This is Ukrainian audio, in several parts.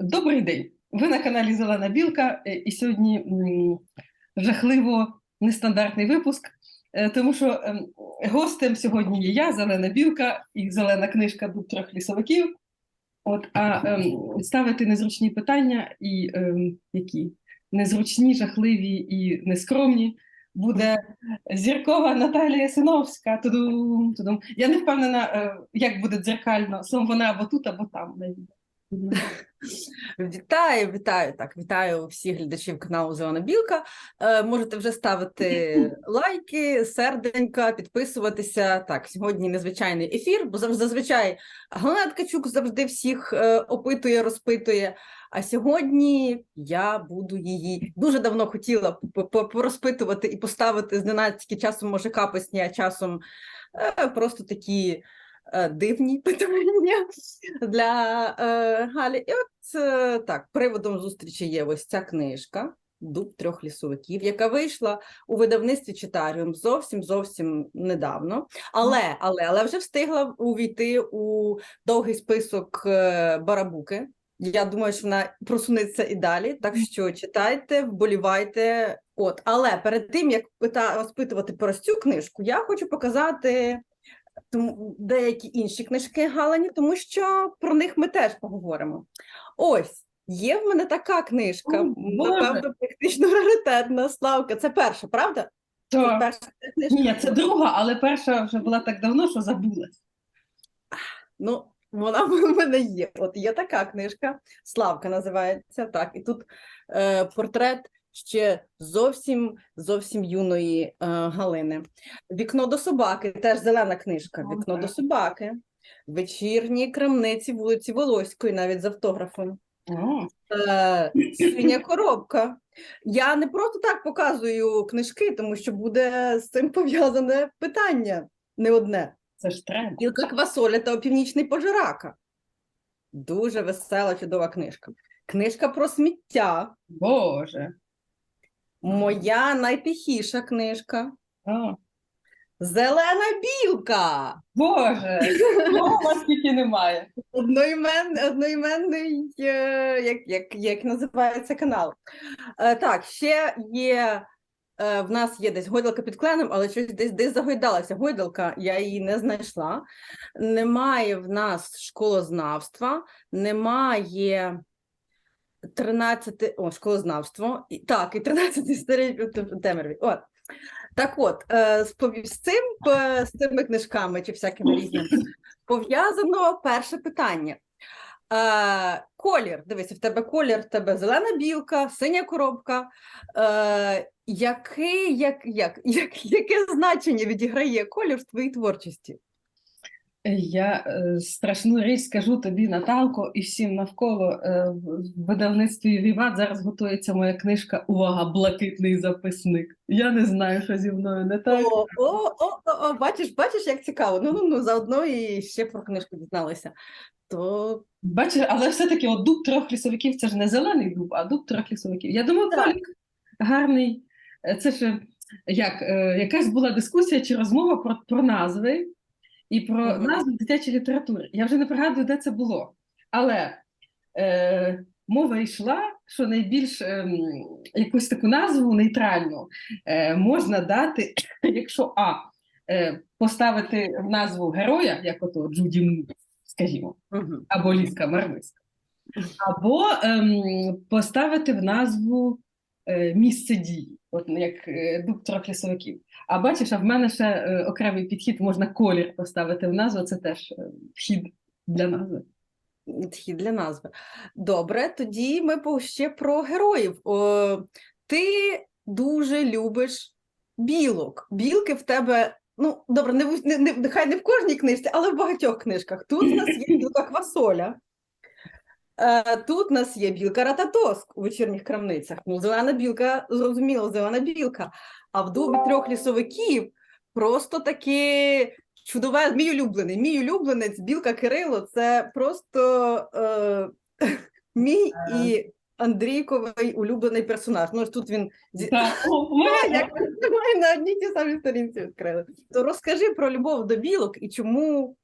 Добрий день. Ви на каналі Зелена Білка, е, і сьогодні жахливо нестандартний випуск, е, тому що ем, гостем сьогодні є я, Зелена Білка, і зелена книжка «Дуб трьох лісовиків. От, а ем, ставити незручні питання і ем, які незручні, жахливі і нескромні буде зіркова Наталія Синовська. Тудум, тудум. Я не впевнена, е, як буде дзеркально, словом вона або тут, або там. Вітаю, вітаю так. Вітаю всіх глядачів каналу Зелена Білка. Е, можете вже ставити лайки, серденька, підписуватися. Так, сьогодні незвичайний ефір, бо завжди зазвичай Галина Ткачук завжди всіх е, опитує, розпитує. А сьогодні я буду її дуже давно хотіла порозпитувати і поставити зненацьки часом може капосні, а часом е, просто такі дивні питання для е, Галі. І от е, так, приводом зустрічі є ось ця книжка Дуб трьох лісовиків, яка вийшла у видавництві Читаріум зовсім зовсім недавно. Але, але, але вже встигла увійти у довгий список е, барабуки. Я думаю, що вона просунеться і далі. Так що читайте, вболівайте. От, але перед тим як пита розпитувати про цю книжку, я хочу показати тому деякі інші книжки Галані, тому що про них ми теж поговоримо. Ось є в мене така книжка, О, напевно, практично раритетна. Славка. Це перша, правда? Це перша книжка. ні, це друга, але перша вже була так давно, що забулась. Ну, вона в мене є. От є така книжка, Славка називається так. І тут е, портрет ще зовсім зовсім юної е, Галини. Вікно до собаки, теж зелена книжка. Вікно до собаки. Вечірні крамниці вулиці Волоської, навіть з автографом. О, Е, Синя коробка. Я не просто так показую книжки, тому що буде з цим пов'язане питання не одне. це ж треба. Білка квасоля та опівнічний пожирака. Дуже весела, чудова книжка. Книжка про сміття. Боже. Моя найтихіша книжка. О, Зелена білка. Боже, слова скільки немає. Одноімен, одноіменний, е, як, як, як називається канал. Е, так, ще є. е, В нас є десь гойдалка під кленом, але щось десь десь загойдалася гойдалка, я її не знайшла. Немає в нас школознавства, немає 13 о, школознавство. І, так, і 13 історій в темряві. От. Так от, е, з, з цим, е, з цими книжками чи всякими різними пов'язано перше питання. Е, колір. Дивися, в тебе колір, в тебе зелена білка, синя коробка. Е, який, як, як, як, яке значення відіграє колір в твоїй творчості? Я е, страшну річ скажу тобі, Наталко, і всім навколо е, в видавництві Віват зараз готується моя книжка Увага, блакитний записник. Я не знаю, що зі мною не так. О, о, о, о, о, бачиш, бачиш, як цікаво. Ну, ну, ну, заодно і ще про книжку дізналися. То Бачиш, але все-таки от дуб трьох лісовиків це ж не зелений дуб, а дуб трьох лісовиків. Я думаю, Так. гарний. Е, Це ж як е, якась була дискусія чи розмова про, про назви і про Мгм. назви дитячої літератури. Я вже не пригадую, де це було. Але е, мова йшла, що найбільш ем, якусь таку назву нейтральну е, можна дати, якщо А. Е, поставити в назву героя, як ото Джуді Мур, скажімо або ліска марвиска, або ем, поставити в назву е, місце дії, от як е, дуб трьох лісовиків. А бачиш, а в мене ще е, окремий підхід, можна колір поставити в назву, це теж е, вхід для назви. Підхід для назви. Добре, тоді ми ще про героїв. О, ти дуже любиш білок. Білки в тебе. Ну, добре, не, не, не, нехай не в кожній книжці, але в багатьох книжках. Тут у нас є білка квасоля. Е, тут у нас є білка рататоск у вечірніх крамницях. Ну, зелена білка, зрозуміло, зелена білка. А в дубі трьох лісовиків просто таки чудове, мій улюблений. Мій улюбленець, білка Кирило, це просто е, мій і Андрійковий улюблений персонаж. Ну, ж тут він як на одній ті самі сторінці відкрили. То розкажи про любов до білок і чому,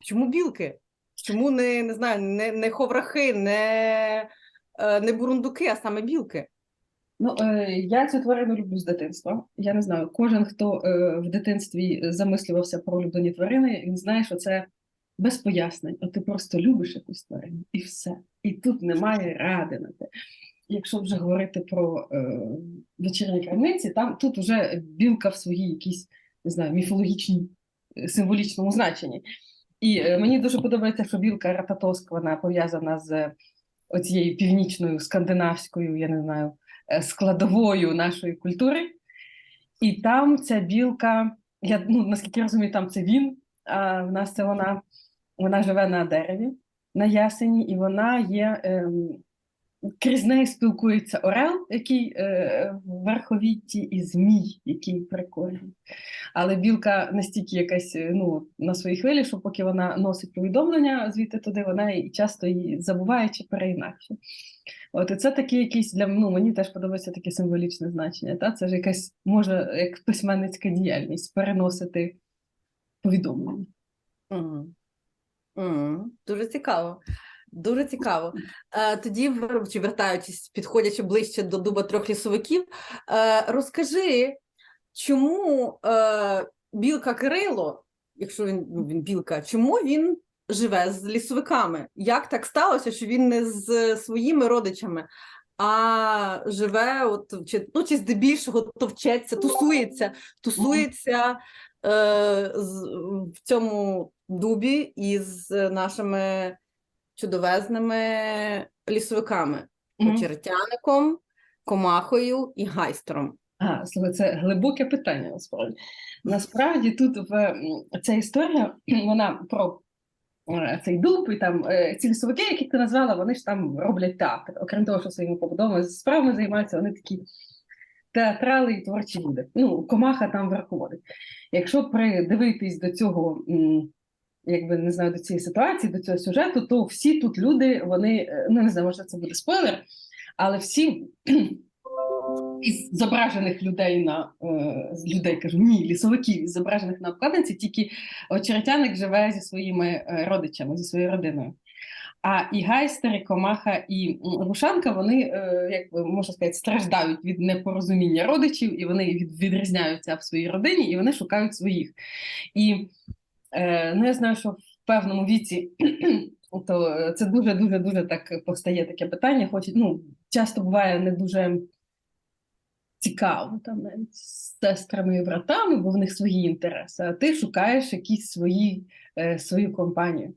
чому білки? Чому не, не знаю, не, не ховрахи, не, е, не бурундуки, а саме білки? Ну, е, я цю тварину люблю з дитинства. Я не знаю, кожен, хто е, в дитинстві замислювався про улюблені тварини, він знає, що це без пояснень. От ти просто любиш якусь тварину, і все. І тут немає ради на те. Якщо вже говорити про е, вечірні крамниці, там тут вже білка в своїй якійсь, не знаю, міфологічній, символічному значенні. І е, мені дуже подобається, що білка Рататоск, вона пов'язана з оцією північною скандинавською, я не знаю, е, складовою нашої культури. І там ця білка, я ну, наскільки розумію, там це він, а в нас це вона, вона живе на дереві, на ясені, і вона є. Ем, Крізь неї спілкується Орел, який е, в верховітті, і Змій, який прикольний. Але білка настільки якась е, ну, на своїй хвилі, що поки вона носить повідомлення звідти туди, вона часто її забуває чи переінакше. От і це такі якісь для ну, мені теж подобається таке символічне значення. Та? Це ж якась може як письменницька діяльність переносити повідомлення. Мгм. Мгм. Дуже цікаво. Дуже цікаво. Е, тоді, чи вертаючись, підходячи ближче до дуба трьох лісовиків, е, розкажи, чому е, білка Кирило, якщо він, ну, він білка, чому він живе з лісовиками? Як так сталося, що він не з своїми родичами, а живе, от, чи, ну, чи здебільшого товчеться, тусується, тусується в цьому дубі із нашими чудовезними лісовиками, Мгм. очеретяником, комахою і гайстером. А, слухай, це глибоке питання насправді. Насправді тут в ця історія, вона про е, цей дуб, і там е, ці лісовики, які ти назвала, вони ж там роблять театр. Окрім того, що своїми побудовими справами займаються, вони такі театрали і творчі люди. Ну, комаха там верховодить. Якщо придивитись до цього, якби не знаю, до цієї ситуації, до цього сюжету, то всі тут люди, вони, е, ну не знаю, може це буде спойлер, але всі із зображених людей на е, з людей кажу, ні, лісовиків із зображених на обкладинці, тільки очеретяник живе зі своїми е, родичами, зі своєю родиною. А і гайстер, і комаха, і рушанка, вони, як можна сказати, страждають від непорозуміння родичів, і вони відрізняються в своїй родині, і вони шукають своїх. І ну, я знаю, що в певному віці то е, це дуже дуже дуже так постає таке питання. Хоч ну часто буває не дуже цікаво там з сестрами і братами, бо в них свої інтереси, а ти шукаєш якісь свої, е, свою компанію.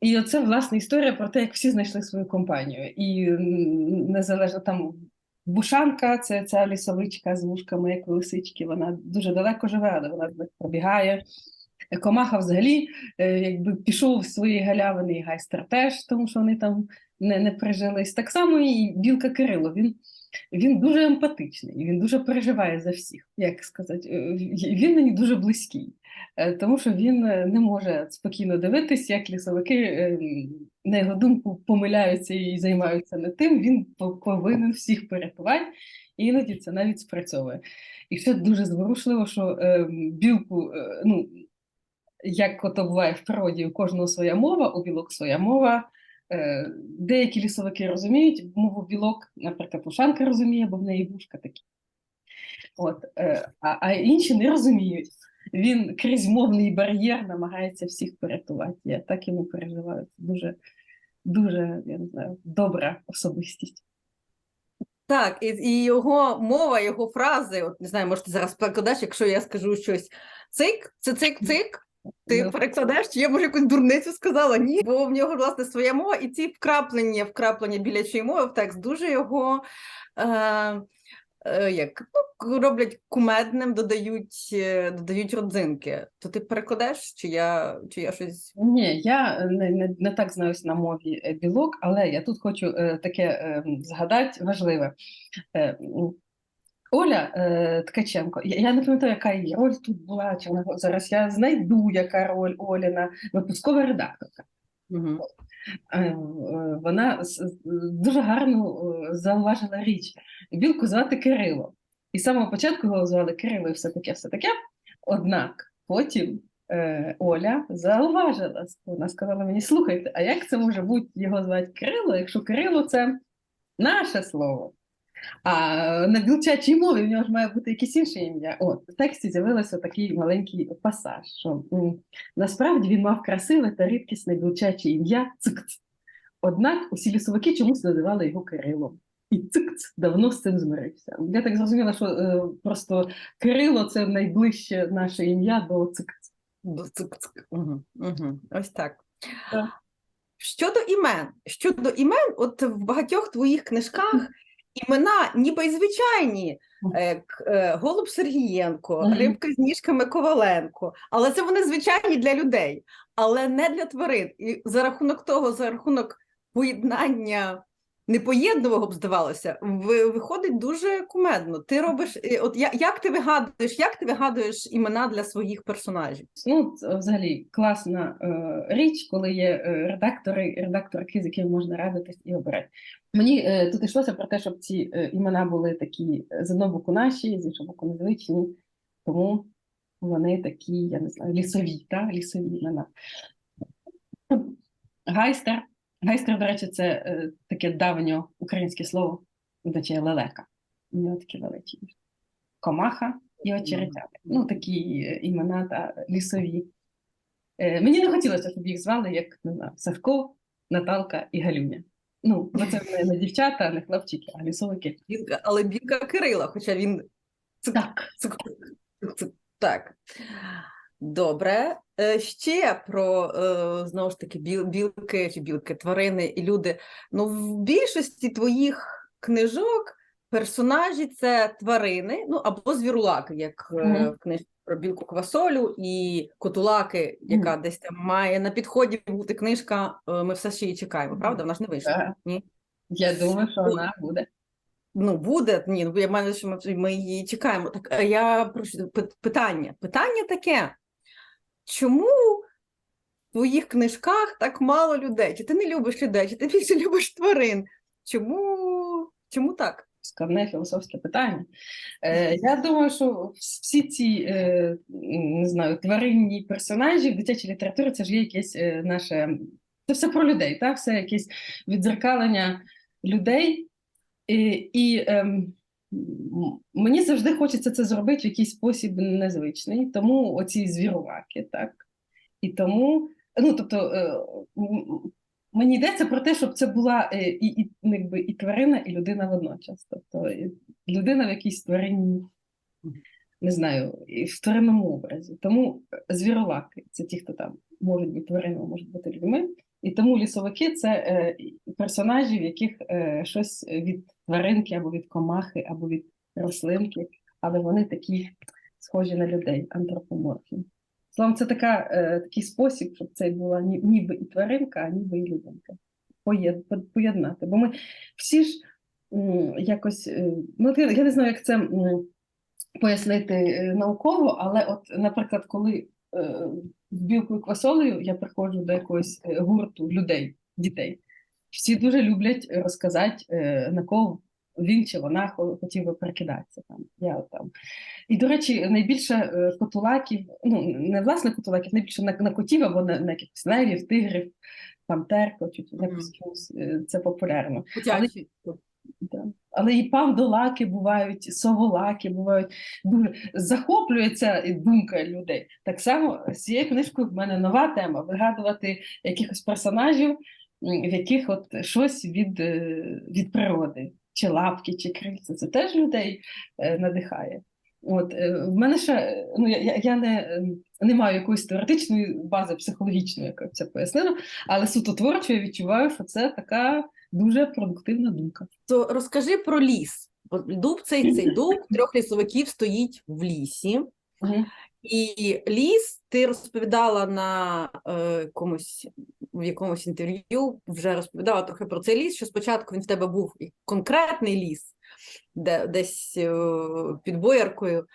І оце власне історія про те, як всі знайшли свою компанію. І незалежно там Бушанка, це ця лісовичка з вушками, як лисички, вона дуже далеко живе, але вона пробігає. Комаха взагалі, е, якби пішов з своєї галявини, і гайстер теж, тому що вони там не, не прижились. Так само і білка Кирило. Він, він дуже емпатичний, він дуже переживає за всіх, як сказати. Е, Він мені дуже близький, е, тому що він не може спокійно дивитись, як лісовики, на його думку, помиляються і займаються не тим. Він повинен всіх порятувати, і іноді це навіть спрацьовує. І ще дуже зворушливо, що е, білку, е, ну, як ото буває в природі, у кожного своя мова, у білок своя мова. Е, Деякі лісовики розуміють мову білок, наприклад, Лушанка розуміє, бо в неї вушка такі. От, е, а, а інші не розуміють. Він крізь мовний бар'єр намагається всіх порятувати. Я так йому переживаю. Це дуже, дуже, я не знаю, добра особистість. Так, і, і його мова, його фрази, от не знаю, може ти зараз перекладеш, якщо я скажу щось цик, це цик-цик. Ти Ну. перекладеш, чи я може якусь дурницю сказала? Ні, бо в нього власне своя мова, і ці вкраплення, вкраплення білячої мови в текст дуже його е, е, як, ну, роблять кумедним, додають, е, додають родзинки. То ти перекладеш, чи я, чи я щось. Ні, я не, не, не так знаюсь на мові е, білок, але я тут хочу е, таке е, згадати важливе. Е, Оля е, Ткаченко, я, я не пам'ятаю, яка її роль тут була, чи вона зараз я знайду, яка роль Оліна, випускова редакторка. Угу. Вона дуже гарно е, зауважила річ. Білку звати Кирило. І з самого початку його звали Кирило і все таке, все таке. Однак потім е, Оля зауважила. Вона сказала мені: слухайте, а як це може бути його звати Кирило, якщо Кирило це наше слово? А на білчачій мові в нього ж має бути якесь інше ім'я. От в тексті з'явився такий маленький пасаж, що насправді він мав красиве та рідкісне білчаче ім'я Цикц. Однак усі лісовики чомусь називали його Кирилом. І Цикц давно з цим змирився. Я так зрозуміла, що е, просто Кирило це найближче наше ім'я до Цикц. До цик-цик. Угу, угу. Ось так. Так. Щодо імен, щодо імен, от в багатьох твоїх книжках імена ніби й звичайні. Е, е, Голуб Сергієнко, Рибка з ніжками Коваленко, але це вони звичайні для людей, але не для тварин. І за рахунок того, за рахунок поєднання непоєднувого б здавалося, виходить дуже кумедно. Ти робиш, е, от я- як ти вигадуєш, як ти вигадуєш імена для своїх персонажів? Ну, це взагалі класна е, річ, коли є редактори, редакторки, з якими можна радитись і обирати. Мені е, тут йшлося про те, щоб ці е, імена були такі е, з одного боку наші, з іншого боку незвичні, тому вони такі, я не знаю, лісові, та? лісові імена. Гайстер. Гайстер, до речі, це таке давнє українське слово, означає лелека. У такі великі. Комаха і очеретяни. Ну, такі імена та лісові. Мені не хотілося, щоб їх звали, як не знаю, Савко, Наталка і Галюня. Ну, бо це не, дівчата, не хлопчики, а лісовики. Білка, але білка Кирила, хоча він Так. так. Добре. Е, Ще про е, знову ж таки білки чи білки, тварини і люди. Ну, в більшості твоїх книжок персонажі це тварини, ну або звірулаки, як е, Мгм. в книжці про білку квасолю і котулаки, яка десь там має на підході бути книжка. е, Ми все ще її чекаємо, правда? Вона ж не вийшла. Ні? Я думаю, що вона буде. Ну, буде, ні, ну я маю, що ми, ми її чекаємо. Так, я прошу питання. Питання таке: чому в твоїх книжках так мало людей? Чи ти не любиш людей, чи ти більше любиш тварин? Чому, чому так? Складне філософське питання. Е, я думаю, що всі ці е, не знаю, тваринні персонажі в дитячій літературі це ж є якесь е, наше. Це все про людей, так? все якесь відзеркалення людей. І, і ем, мені завжди хочеться це зробити в якийсь спосіб незвичний, тому оці звіруваки, так. І тому, ну тобто, е, мені йдеться про те, щоб це була е, і, і, ну, якби, і тварина, і людина водночас. Тобто і людина в якійсь тваринній, не знаю, в тваринному образі. Тому звіролаки це ті, хто там можуть бути тваринами, можуть бути людьми. І тому лісовики це е, персонажі, в яких е, щось від тваринки або від комахи, або від рослинки, але вони такі схожі на людей, антропоморфні. Словом, це така, е, такий спосіб, щоб це була ніби і тваринка, а ніби і людинка. Поєд- Поєднати. Бо ми всі ж якось, е, ну, я, не знаю, як це пояснити е, науково, але от, наприклад, коли з білкою квасолею я приходжу до якогось гурту людей, дітей, всі дуже люблять розказати, на кого він чи вона хо- хотів би перекидатися. Там, я там. І, до речі, найбільше е, котулаків, ну, не власне котулаків, найбільше на, на котів або на, на якихось левів, тигрів, пантер, хочуть, е, це популярно. Дитячі. Да. Але і павдолаки бувають, соволаки бувають. Дуже захоплюється думка людей. Так само з цією книжкою в мене нова тема вигадувати якихось персонажів, в яких от щось від, е, від природи, чи лапки, чи крильця. Це теж людей е, надихає. От е, в мене ще ну я, я, не, е, не маю якоїсь теоретичної бази психологічної, яка це пояснила, але суто творчо я відчуваю, що це така дуже продуктивна думка. То розкажи про ліс. Дуб цей, цей дуб трьох лісовиків стоїть в лісі. Мгм. І ліс ти розповідала на е, якомусь в якомусь інтерв'ю, вже розповідала трохи про цей ліс, що спочатку він в тебе був конкретний ліс, де десь е, під бояркою,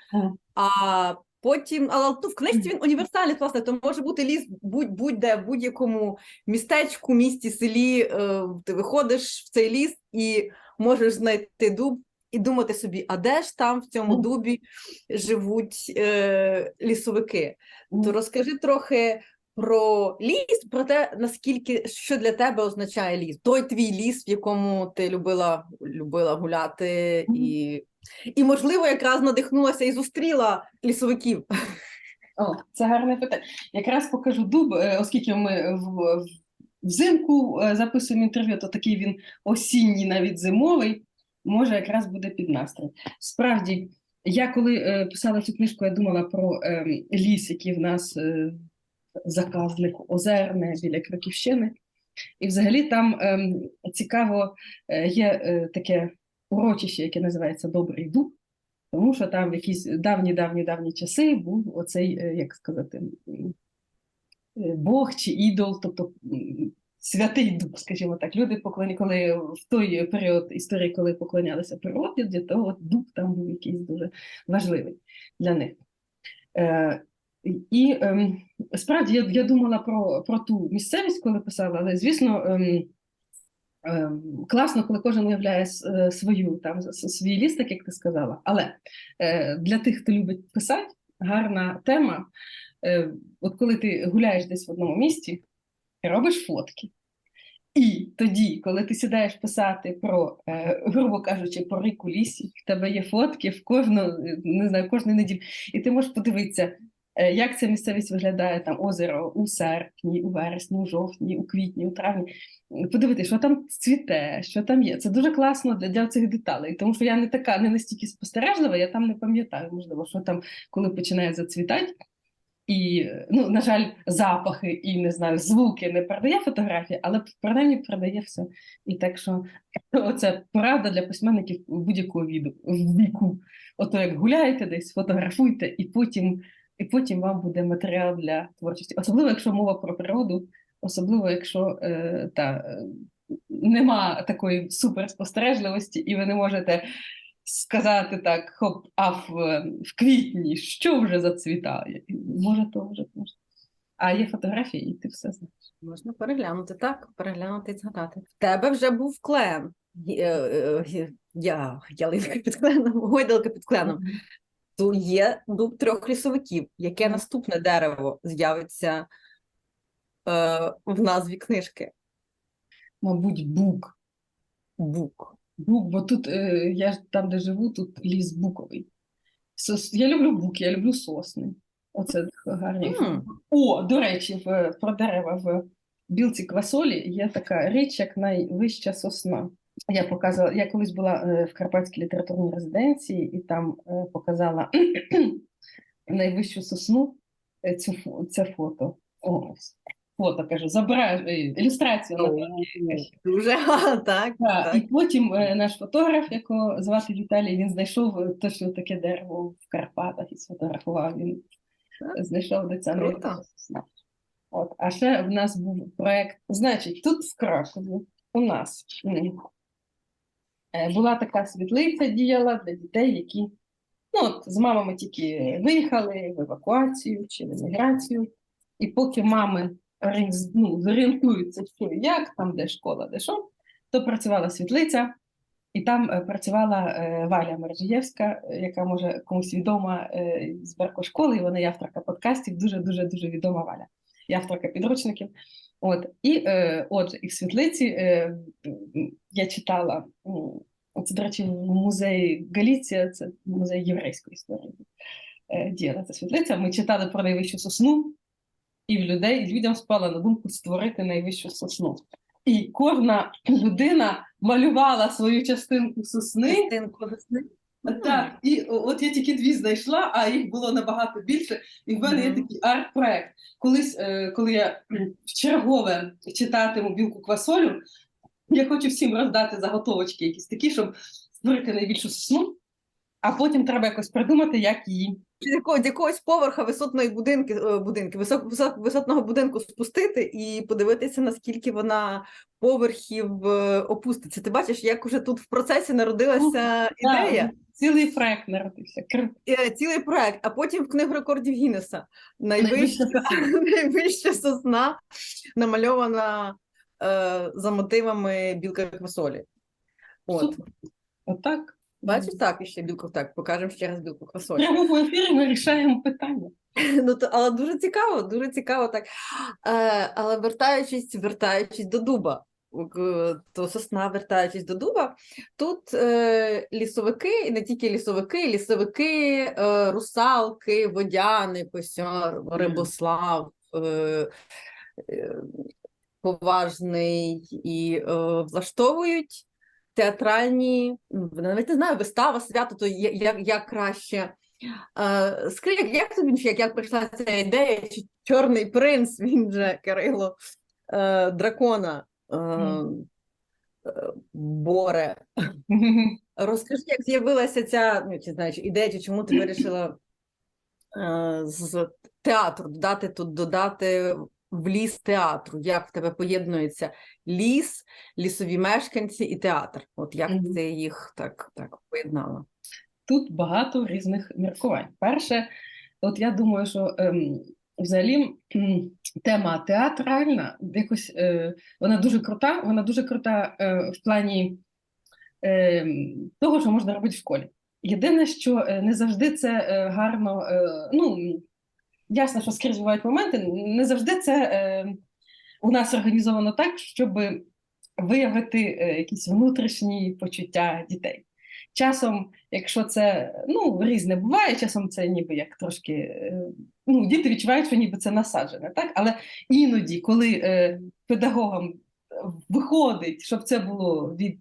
а потім, але ну, в книжці він універсальний, власне, то може бути ліс будь, будь-де, в будь-якому містечку, місті, селі. Е, ти виходиш в цей ліс і можеш знайти дуб і думати собі, а де ж там в цьому дубі живуть е, лісовики. То розкажи трохи про ліс, про те, наскільки що для тебе означає ліс. Той твій ліс, в якому ти любила, любила гуляти, і, і, можливо, якраз надихнулася і зустріла лісовиків. О, це гарне питання. Якраз покажу дуб, е, оскільки ми в, в- взимку е, записуємо інтерв'ю, то такий він осінній, навіть зимовий, може якраз буде під настрій. Справді, я коли е, писала цю книжку, я думала про е, ліс, який в нас е, заказник озерне біля Краківщини. І взагалі там ем, цікаво є таке урочище, яке називається Добрий Дуб, тому що там в якісь давні, давні, давні часи був оцей, як сказати, Бог чи ідол, тобто святий дуб, скажімо так. Люди поклоні, коли в той період історії, коли поклонялися природі, то от дуб там був якийсь дуже важливий для них. Е, і ем, справді я, я думала про, про ту місцевість, коли писала, але звісно. Ем, Класно, коли кожен уявляє е, свою там свій ліс, так як ти сказала. Але е, для тих, хто любить писати, гарна тема. Е, от коли ти гуляєш десь в одному місті, робиш фотки. І тоді, коли ти сідаєш писати про, е, грубо кажучи, про ріку лісі, в тебе є фотки в кожну, не знаю, кожну неділю, і ти можеш подивитися, е, як ця місцевість виглядає там озеро у серпні, у вересні, у жовтні, у квітні, у травні. Подивитися, що там цвіте, що там є. Це дуже класно для, для цих деталей, тому що я не така, не настільки спостережлива, я там не пам'ятаю, можливо, що там, коли починає зацвітати. І, ну, на жаль, запахи і не знаю, звуки не передає фотографія, але принаймні передає все. І так що оце порада для письменників будь-якого віду, віку. Ото як гуляєте десь, фотографуйте, і потім, і потім вам буде матеріал для творчості. Особливо, якщо мова про природу, особливо, якщо е, та, е, нема такої суперспостережливості, і ви не можете сказати так, хоп, а в, в квітні що вже зацвітає? Може, то вже може. А є фотографії, і ти все знаєш. Можна переглянути, так, переглянути і згадати. В тебе вже був клен. Е, е, Я, ялинка під кленом, гойдалка під кленом. Тут є дуб трьох лісовиків. Яке наступне дерево з'явиться е, в назві книжки? Мабуть, бук. Бук. Бук, бо тут е, я ж там, де живу, тут ліс буковий. Сос, я люблю буки, я люблю сосни. Оце гарні. М. О, до речі, в, про дерева в білці квасолі є така річ, як найвища сосна. Я показувала, я колись була е, в Карпатській літературній резиденції і там е, показала найвищу сосну. е, Цю, це фото. Ось. Фото кажу, забираю е, ілюстрацію на Дуже так. так, і потім е, наш фотограф, якого звати Віталій, він знайшов е, точно таке дерево в Карпатах і сфотографував. Він знайшов найвища сосна. От, а ще в нас був проект. Значить, тут в Кракові у нас була така світлиця діяла для дітей, які ну, от, з мамами тільки виїхали в евакуацію чи в еміграцію. І поки мами ну, зорієнтуються, що як, там, де школа, де що, то працювала світлиця, і там е, працювала е, Валя Мержиєвська, е, яка може комусь відома з Беркошколи, і вона є авторка подкастів, дуже дуже відома Валя, і авторка підручників. От і е, отже, і в світлиці я читала. Це, до речі, в музеї Галіція, це музей єврейської історії. Діяла ця світлиця. Ми читали про найвищу сосну, і в людей людям спала на думку створити найвищу сосну. І кожна людина малювала свою частинку сосни. Частинку весни. Так, і от я тільки дві знайшла, а їх було набагато більше. І в мене є такий арт-проект. Колись, е, коли я м, вчергове читатиму білку квасолю, я хочу всім роздати заготовочки якісь такі, щоб створити найбільшу сосну, а потім треба якось придумати, як її. З якого- якогось поверха висотної будинки, е, будинки висок, висок, висотного будинку спустити і подивитися, наскільки вона поверхів е, опуститься. Ти бачиш, як уже тут в процесі народилася ідея, Так, цілий проект народився. Е, цілий проект, а потім в книгу рекордів Гіннеса найвища, Найвища сосна. намальована е, за мотивами білка квасолі. От. Отак. Бачиш, так, і ще білку, так, покажемо ще раз білку квасолі. Прямо в ефірі ми рішаємо питання. Ну, то, але дуже цікаво, дуже цікаво так. Е, але вертаючись, вертаючись до дуба, то сосна, вертаючись до дуба, тут е, лісовики, і не тільки лісовики, лісовики, е, русалки, водяни, косяр, рибослав, е, е, поважний і е, влаштовують театральні, ну, навіть не знаю, вистава, свято, то як, як краще. Скажи, як, як тобі як, як прийшла ця ідея? Чи Чорний принц, він же Кирило е, дракона е, е, Боре. Розкажи, як з'явилася ця ну, чи, знаєш, ідея, чи чому ти вирішила е, з театру додати тут додати в ліс театру? Як в тебе поєднується ліс, лісові мешканці і театр? От як Мгм. ти їх так, так поєднала? Тут багато різних міркувань. Перше, от я думаю, що ем, взагалі тема театральна, якось е, вона дуже крута, вона дуже крута е, в плані е, того, що можна робити в школі. Єдине, що е, не завжди це е, гарно, е, ну, ясно, що скрізь бувають моменти, не завжди це е, у нас організовано так, щоб виявити е, якісь внутрішні почуття дітей. Часом, якщо це ну, різне буває, часом це ніби як трошки е, ну, діти відчувають, що ніби це насаджене, так? Але іноді, коли е, педагогам виходить, щоб це було від,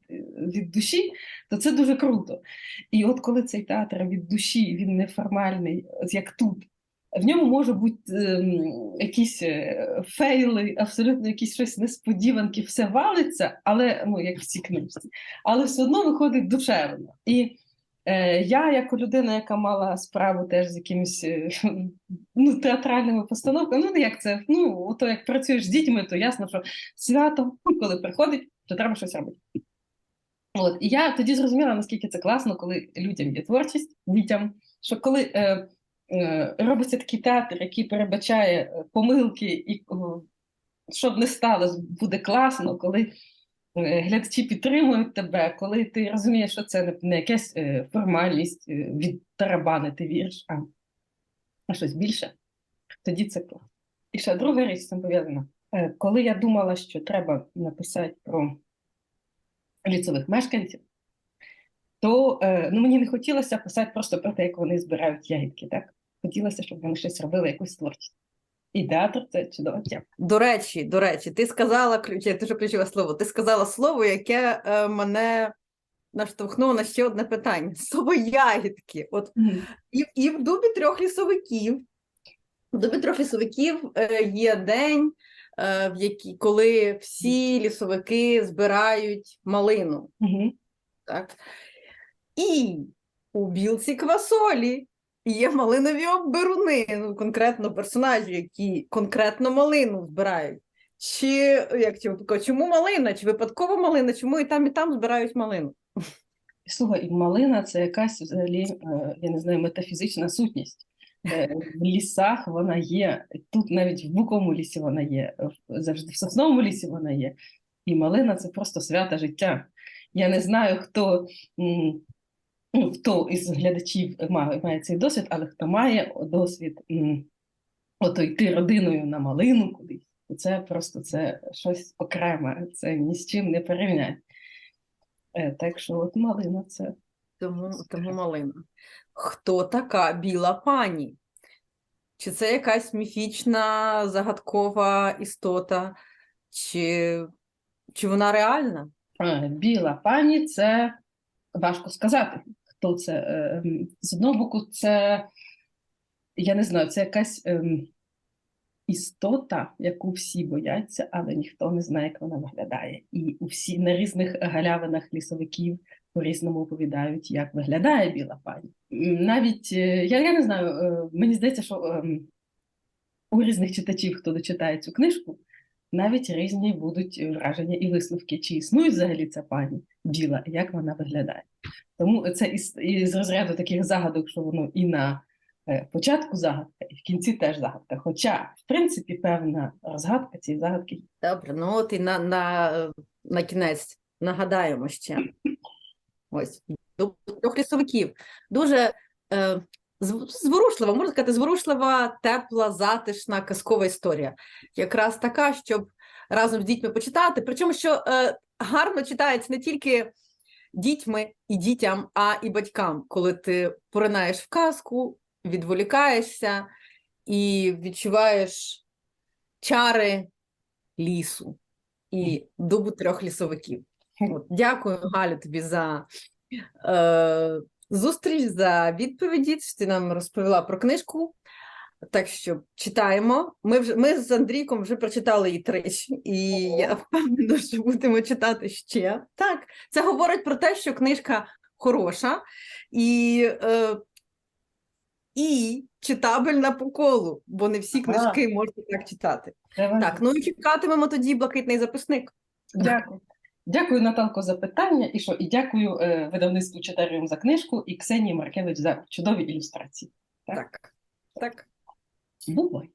від душі, то це дуже круто. І от коли цей театр від душі, він неформальний, як тут, в ньому може бути ем, якісь е, фейли, абсолютно якісь щось несподіванки, все валиться, але ну, як в цій книжці, але все одно виходить душевно. І е, я, як людина, яка мала справу теж з якимись е, ну, театральними постановками, ну як це, ну, то як працюєш з дітьми, то ясно, що свято, коли приходить, то треба щось робити. От, і я тоді зрозуміла, наскільки це класно, коли людям є творчість, дітям, що коли е, робиться такий театр, який передбачає е, помилки, і е, щоб не сталося, буде класно, коли е, глядачі підтримують тебе, коли ти розумієш, що це не, якась е, формальність е, відтарабанити вірш, а, щось більше, тоді це класно. І ще друга річ з цим пов'язана. Е, Коли я думала, що треба написати про лісових мешканців, то е, ну, мені не хотілося писати просто про те, як вони збирають ягідки. Так? Хотілося, щоб вони щось робили, якусь творчість. І театр це чудова тема. До речі, до речі, ти сказала ключ, дуже ключове слово. Ти сказала слово, яке е, мене наштовхнуло на ще одне питання: слово ягідки. От і, і в дубі трьох лісовиків. В дубі трьох лісовиків е, є день, е, в який, коли всі лісовики збирають малину. Угу. Так? І у білці квасолі є малинові оббируни, ну, конкретно персонажі, які конкретно малину збирають. Чи як чи, чому малина? Чи випадково малина? Чому і там, і там збирають малину? Слухай, і малина це якась взагалі, е, я не знаю, метафізична сутність. Е, В лісах вона є, тут навіть в буковому лісі вона є, завжди в сосновому лісі вона є. І малина це просто свята життя. Я не знаю, хто, хто із глядачів має, має цей досвід, але хто має досвід ото йти родиною на малину кудись, це просто це щось окреме, це ні з чим не порівняти. Е, Так що от малина це Тому, тому малина. Хто така біла пані? Чи це якась міфічна, загадкова істота, чи, чи вона реальна? Е, Біла пані це важко сказати, хто це. Е, З одного боку, це я не знаю, це якась ем, істота, яку всі бояться, але ніхто не знає, як вона виглядає. І у всі на різних галявинах лісовиків по-різному оповідають, як виглядає біла пані. Навіть е, я, я не знаю, е, мені здається, що ем, у різних читачів, хто дочитає цю книжку, навіть різні будуть враження і висновки, чи існує взагалі ця пані біла, як вона виглядає. Тому це із, із розряду таких загадок, що воно і на е, початку загадка, і в кінці теж загадка. Хоча, в принципі, певна розгадка цієї загадки. Добре, ну от і на, на, на кінець нагадаємо ще. Ось «Дуб трьох лісовиків. Дуже е, зворушлива, можна сказати, зворушлива, тепла, затишна, казкова історія. Якраз така, щоб разом з дітьми почитати. Причому, що е, гарно читається не тільки дітьми і дітям, а і батькам, коли ти поринаєш в казку, відволікаєшся і відчуваєш чари лісу і дубу трьох лісовиків. От, дякую, Галю, тобі за е, зустріч, за відповіді. що Ти нам розповіла про книжку. Так що читаємо. Ми вже ми з Андрійком вже прочитали її тричі, і я впевнена, що будемо читати ще. Так, це говорить про те, що книжка хороша і, е, і читабельна по колу, бо не всі Ага. книжки можна так читати. Так, ну і чекатимемо тоді блакитний записник. Дякую. Дякую, Наталко, за питання. І що? І дякую е, видавництву Читаріум за книжку і Ксенії Маркевич за чудові ілюстрації. Так. Так. Так. 不会。